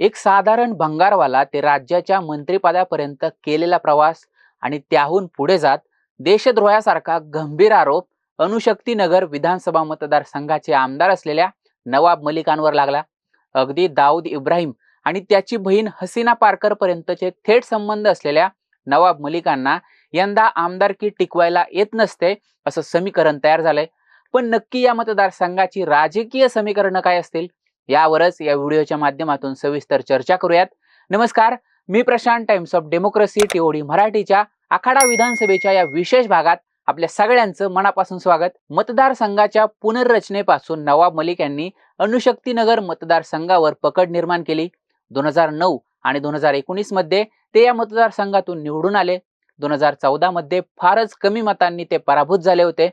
एक साधारण भंगारवाला ते राज्याच्या मंत्रिपदापर्यंत केलेला प्रवास आणि त्याहून पुढे जात देशद्रोहासारखा गंभीर आरोप अणुशक्तीनगर विधानसभा मतदारसंघाचे आमदार असलेल्या नवाब मलिकांवर लागला. अगदी दाऊद इब्राहिम आणि त्याची बहीण हसीना पारकर पर्यंतचे थेट संबंध असलेल्या नवाब मलिकांना यंदा आमदारकी टिकवायला येत नसते असं समीकरण तयार झालंय. पण नक्की या मतदारसंघाची राजकीय समीकरणं काय असतील? यावरच या व्हिडिओच्या माध्यमातून सविस्तर चर्चा करूयात. नमस्कार मी Prashant Times of Democracy TOD मराठीच्या आखाडा विधानसभेच्या या विशेष भागात आपल्या सगळ्यांचं मनापासून स्वागत. मतदारसंघाच्या पुनर्रचनेपासून नवाब मलिक यांनी अणुशक्तीनगर मतदारसंघावर पकड निर्माण केली. दोन हजार नऊ आणि दोन हजार एकोणीसमध्ये ते या मतदारसंघातून निवडून आले. दोन हजार चौदा मध्ये फारच कमी मतांनी ते पराभूत झाले होते.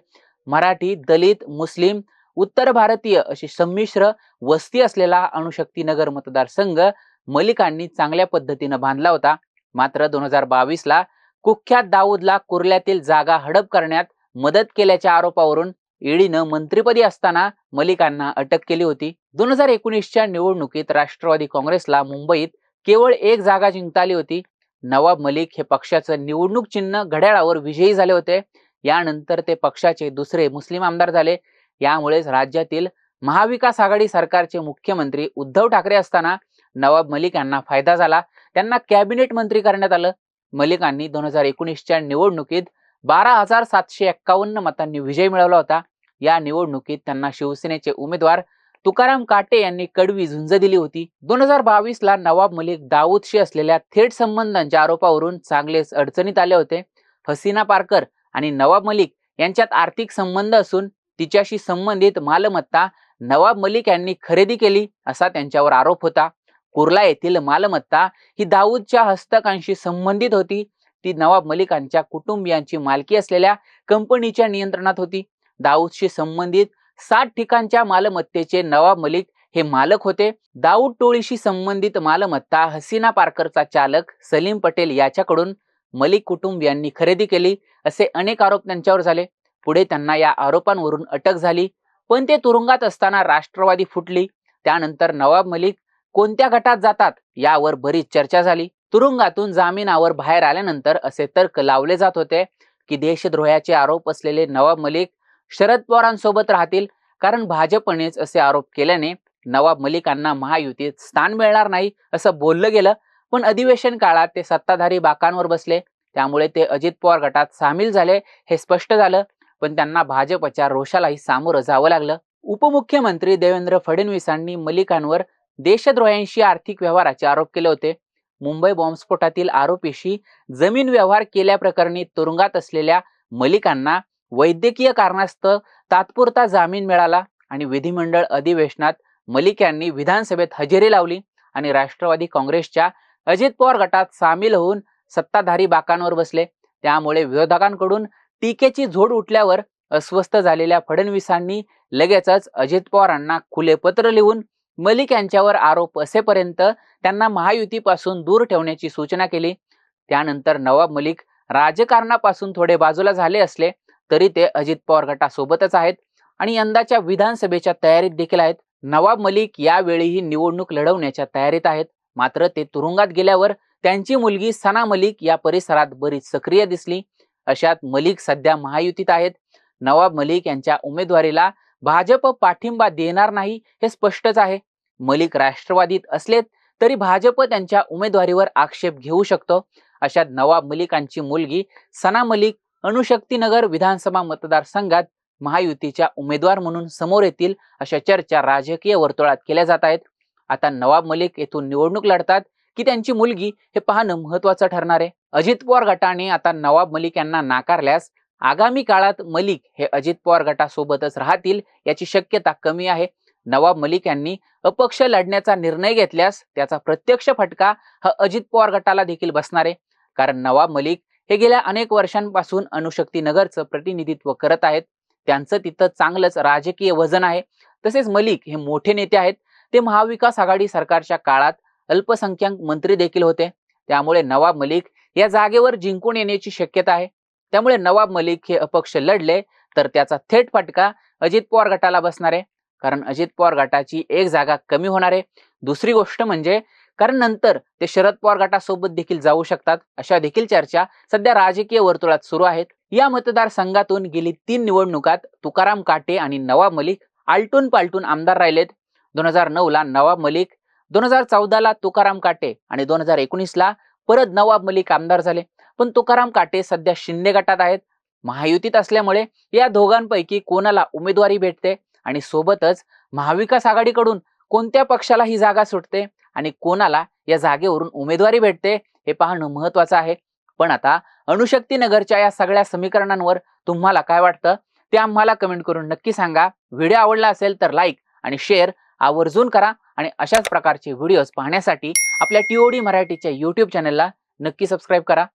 मराठी दलित मुस्लिम उत्तर भारतीय अशी संमिश्र वस्ती असलेला अणुशक्तीनगर मतदारसंघ मलिकांनी चांगल्या पद्धतीनं बांधला होता. मात्र दोन हजार बावीसला कुख्यात दाऊदला कुर्ल्यातील जागा हडप करण्यात मदत केल्याच्या आरोपावरून ईडीनं मंत्रिपदी असताना मलिकांना अटक केली होती. दोन हजार एकोणीसच्या निवडणुकीत राष्ट्रवादी काँग्रेसला मुंबईत केवळ एक जागा जिंकता आली होती. नवाब मलिक हे पक्षाचं निवडणूक चिन्ह घड्याळावर विजयी झाले होते. यानंतर ते पक्षाचे दुसरे मुस्लिम आमदार झाले. यामुळेच राज्यातील महाविकास आघाडी सरकारचे मुख्यमंत्री उद्धव ठाकरे असताना नवाब मलिक यांना फायदा झाला. त्यांना कॅबिनेट मंत्री करण्यात आलं. मलिकांनी दोन हजार एकोणीसच्या निवडणुकीत बारा हजार सातशे एक्कावन्न मतांनी विजय मिळवला होता. या निवडणुकीत त्यांना शिवसेनेचे उमेदवार तुकाराम काटे यांनी कडवी झुंज दिली होती. दोन हजार बावीस ला नवाब मलिक दाऊदशी असलेल्या थेट संबंधांच्या आरोपावरून चांगलेच अडचणीत आले होते. हसीना पारकर आणि नवाब मलिक यांच्यात आर्थिक संबंध असून तिच्याशी संबंधित मालमत्ता नवाब मलिक यांनी खरेदी केली असा त्यांच्यावर आरोप होता. कुर्ला येथील मालमत्ता ही दाऊदच्या हस्तकांशी संबंधित होती. ती नवाब मलिकांच्या कुटुंबियांची मालकी असलेल्या कंपनीच्या नियंत्रणात होती. दाऊदशी संबंधित सात ठिकाणच्या मालमत्तेचे नवाब मलिक हे मालक होते. दाऊद टोळीशी संबंधित मालमत्ता हसीना पारकरचा चालक सलीम पटेल याच्याकडून मलिक कुटुंबियांनी खरेदी केली असे अनेक आरोप त्यांच्यावर झाले. पुढे त्यांना या आरोपांवरून अटक झाली. पण ते तुरुंगात असताना राष्ट्रवादी फुटली. त्यानंतर नवाब मलिक कोणत्या गटात जातात यावर बरीच चर्चा झाली. तुरुंगातून जामिनावर बाहेर आल्यानंतर असे तर्क लावले जात होते की देशद्रोहाचे आरोप असलेले नवाब मलिक शरद पवारांसोबत राहतील. कारण भाजपनेच असे आरोप केल्याने नवाब मलिकांना महायुतीत स्थान मिळणार नाही असं बोललं गेलं. पण अधिवेशन काळात ते सत्ताधारी बाकांवर बसले. त्यामुळे ते अजित पवार गटात सामील झाले हे स्पष्ट झालं. पण त्यांना भाजपच्या रोषालाही सामोरं जावं लागलं. उपमुख्यमंत्री देवेंद्र फडणवीसांनी मलिकांवर देशद्रोह्यांशी आर्थिक व्यवहाराचे आरोप केले होते. मुंबई बॉम्बस्फोटातील आरोपीशी जमीन व्यवहार केल्याप्रकरणी तुरुंगात असलेल्या मलिकांना वैद्यकीय कारणास्तव तात्पुरता जामीन मिळाला आणि विधिमंडळ अधिवेशनात मलिक यांनी विधानसभेत हजेरी लावली आणि राष्ट्रवादी काँग्रेसच्या अजित पवार गटात सामील होऊन सत्ताधारी बाकांवर बसले. त्यामुळे विरोधकांकडून टीकेची झोड उठल्यावर अस्वस्थ झालेल्या फडणवीसांनी लगेचच अजित पवारांना खुले पत्र लिहून मलिक यांच्यावर आरोप असेपर्यंत त्यांना महायुतीपासून दूर ठेवण्याची सूचना केली. त्यानंतर नवाब मलिक राजकारणापासून थोडे बाजूला झाले असले तरी ते अजित पवार गटासोबतच आहेत आणि यंदाच्या विधानसभेच्या तयारीत देखील आहेत. नवाब मलिक यावेळीही निवडणूक लढवण्याच्या तयारीत आहेत. मात्र ते तुरुंगात गेल्यावर त्यांची मुलगी सना मलिक या परिसरात बरीच सक्रिय दिसली. अशात मलिक सध्या महायुतीत आहेत. नवाब मलिक यांच्या उमेदवारीला भाजप पाठिंबा देणार नाही हे स्पष्टच आहे. मलिक राष्ट्रवादीत असलेत तरी भाजप त्यांच्या उमेदवारीवर आक्षेप घेऊ शकतो. अशात नवाब मलिकांची मुलगी सना मलिक अणुशक्तीनगर विधानसभा मतदारसंघात महायुतीच्या उमेदवार म्हणून समोर येतील अशा चर्चा राजकीय वर्तुळात केल्या जात आहेत. आता नवाब मलिक येथून निवडणूक लढतात. की त्यांची मुलगी हे पाहणं महत्वाचं ठरणार आहे. अजित पवार गटाने आता नवाब मलिक यांना नाकारल्यास आगामी काळात मलिक हे अजित पवार गटासोबतच राहतील याची शक्यता कमी आहे. नवाब मलिक यांनी अपक्ष लढण्याचा निर्णय घेतल्यास त्याचा प्रत्यक्ष फटका हा अजित पवार गटाला देखील बसणार आहे. कारण नवाब मलिक हे गेल्या अनेक वर्षांपासून अणुशक्ती नगरचं प्रतिनिधित्व करत आहेत. त्यांचं तिथं चांगलंच राजकीय वजन आहे. तसेच मलिक हे मोठे नेते आहेत. ते महाविकास आघाडी सरकारच्या काळात अल्पसंख्याक मंत्री देखील होते. त्यामुळे नवाब मलिक या जागेवर जिंकून येण्याची शक्यता आहे. त्यामुळे नवाब मलिक हे अपक्ष लढले तर त्याचा थेट फटका अजित पवार गटाला बसणार आहे. कारण अजित पवार गटाची एक जागा कमी होणार आहे. दुसरी गोष्ट म्हणजे कारण नंतर ते शरद पवार गटासोबत देखील जाऊ शकतात. अशा देखील चर्चा सध्या राजकीय वर्तुळात सुरू आहेत. या मतदारसंघातून गेली तीन निवडणुकात तुकाराम काटे आणि नवाब मलिक आलटून पालटून आमदार राहिलेत. दोन हजार नऊ ला नवाब मलिक दोन हजार चौदाला तुकाराम काटे आणि दोन हजार एकोणीसला परत नवाब मलिक आमदार झाले. पण तुकाराम काटे सध्या शिंदे गटात आहेत. महायुतीत असल्यामुळे या दोघांपैकी कोणाला उमेदवारी भेटते आणि सोबतच महाविकास आघाडीकडून कोणत्या पक्षाला ही जागा सुटते आणि कोणाला या जागेवरून उमेदवारी भेटते हे पाहणं महत्वाचं आहे. पण आता अणुशक्तीनगरच्या या सगळ्या समीकरणांवर तुम्हाला काय वाटतं? ते आम्हाला कमेंट करून नक्की सांगा. व्हिडिओ आवडला असेल तर लाईक आणि शेअर आवर्जून करा आणि अशाच प्रकारचे व्हिडिओज पाहण्यासाठी आपल्या टीओडी मराठीच्या यूट्यूब चॅनलला नक्की सबस्क्राईब करा.